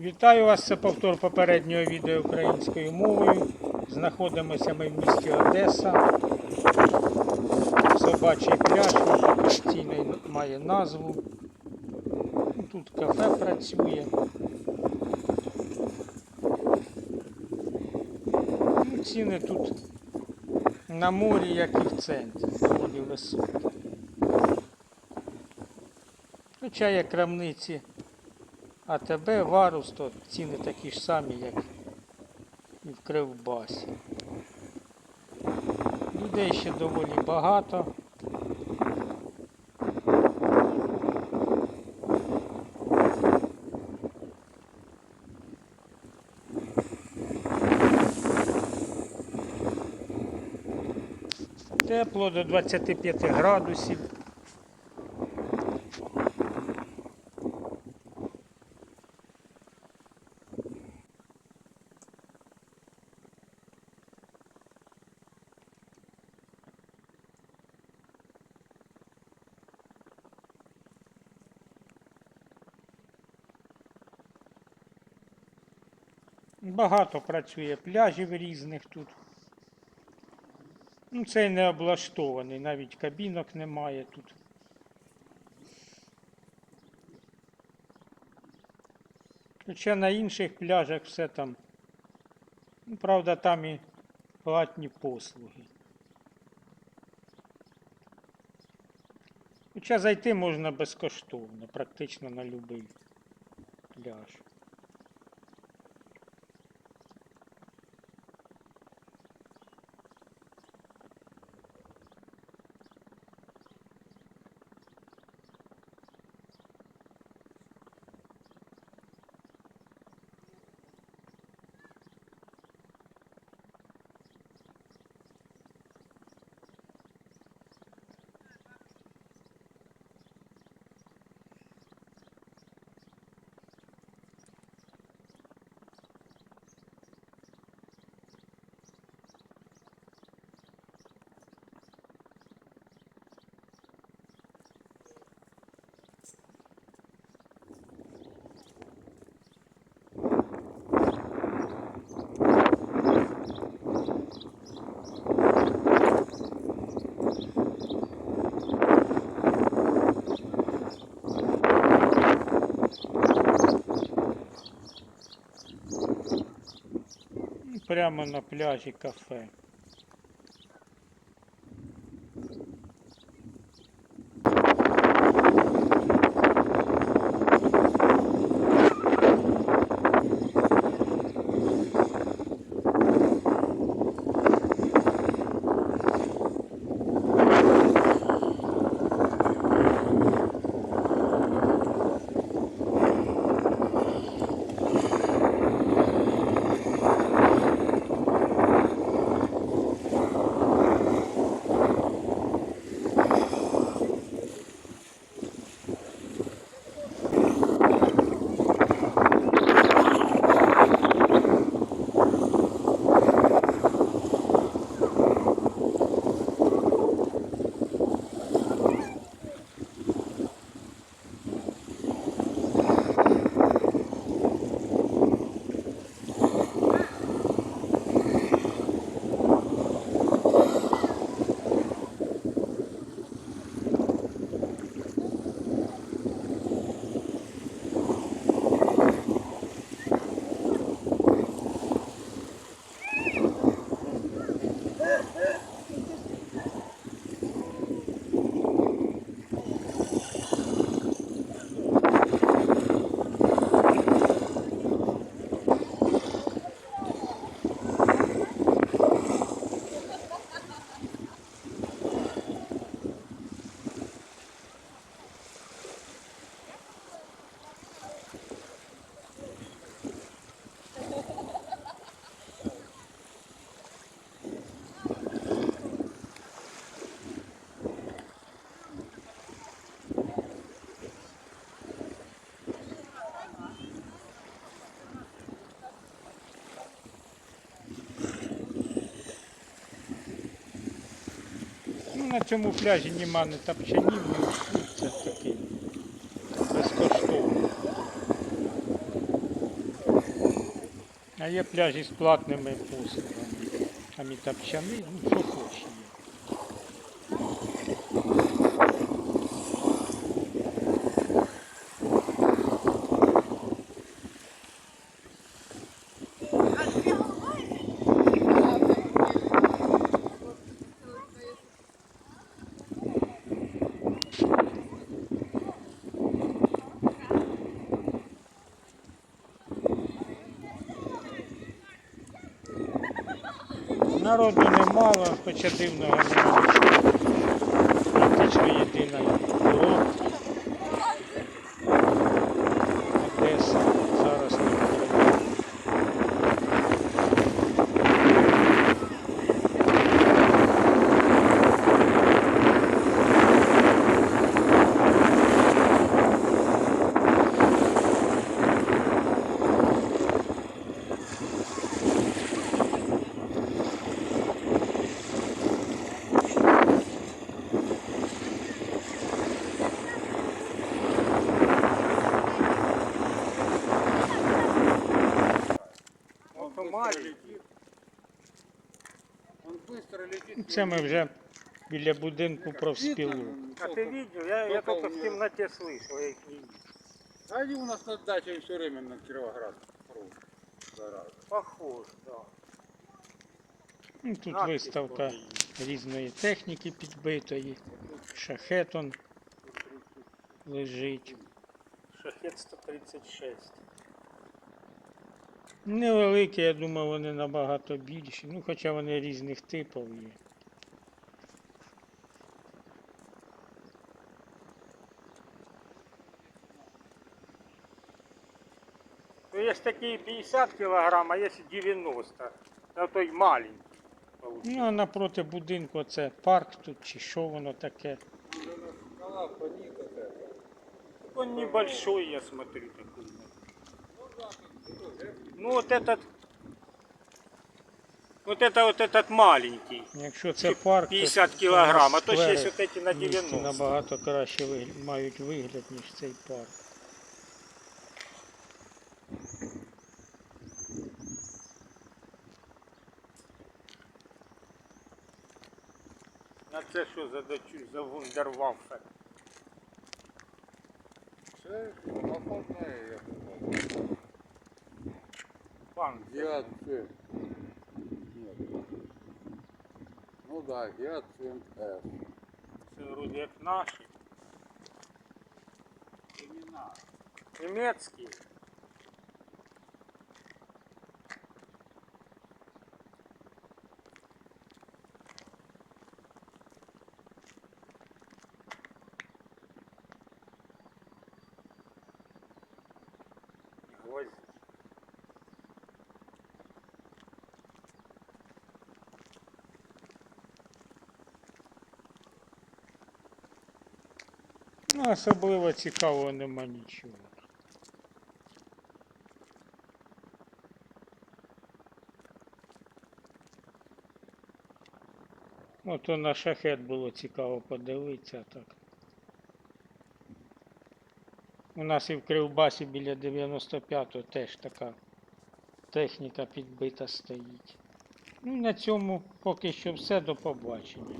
Вітаю вас, це повтор попереднього відео українською мовою. Знаходимося ми в місті Одеса. Собачий пляж, він має назву. Тут кафе працює. Ну, Ціни тут на морі, як і в центрі, доволі високі. Хоча є крамниці АТБ, Варус, то ціни такі ж самі, як і в Кривбасі. Людей ще доволі багато. Тепло до 25 градусів. Багато працює пляжів різних тут. Ну, цей не облаштований, навіть кабінок немає тут. Хоча на інших пляжах все там. Ну, правда, там і платні послуги. Хоча зайти можна безкоштовно, практично на будь-який пляж. Прямо на пляжі кафе. на цьому пляжі нема не тапчанів, ні це такий безкоштовний. А є пляжі з платними послугами. Там і тапчани, ну що Народу немало, хоча дивного немає. Практично єдина Це ми вже біля будинку профспілу. А ты видел? Я, я только в темноте слышал, я их не видел. Они у нас на даче все время на. Зараза. Похож, да. Ну, Тут виставка різної техніки підбитої. Шахетон лежить. Шахет 136. Невеликі, я думаю, вони набагато більші. Ну, хоча вони різних типів є. Ну, есть такие 50 килограмм, а есть 90. Да той маленький. Ну, а напроти будинку це парк тут чи що воно таке. Он небольшой, я смотрю, такой. Ну вот этот, вот это вот этот маленький. Якщо це парк, то 50 це кілограм, а то ще сквери є от эти на в місті 90. набагато краще вигля- мають вигляд, ніж цей парк. А це що за дочу, за вундерваффе? Це походна є. Пан. Гіацин. Ні. Ну так, да, гіацин С. Це вроде як наші. Німецькі. Ну, особливо цікавого нема нічого. Ото на шахет було цікаво подивитися так. У нас і в Кривбасі біля 95-го теж така техніка підбита стоїть. Ну, на цьому поки що все. До побачення.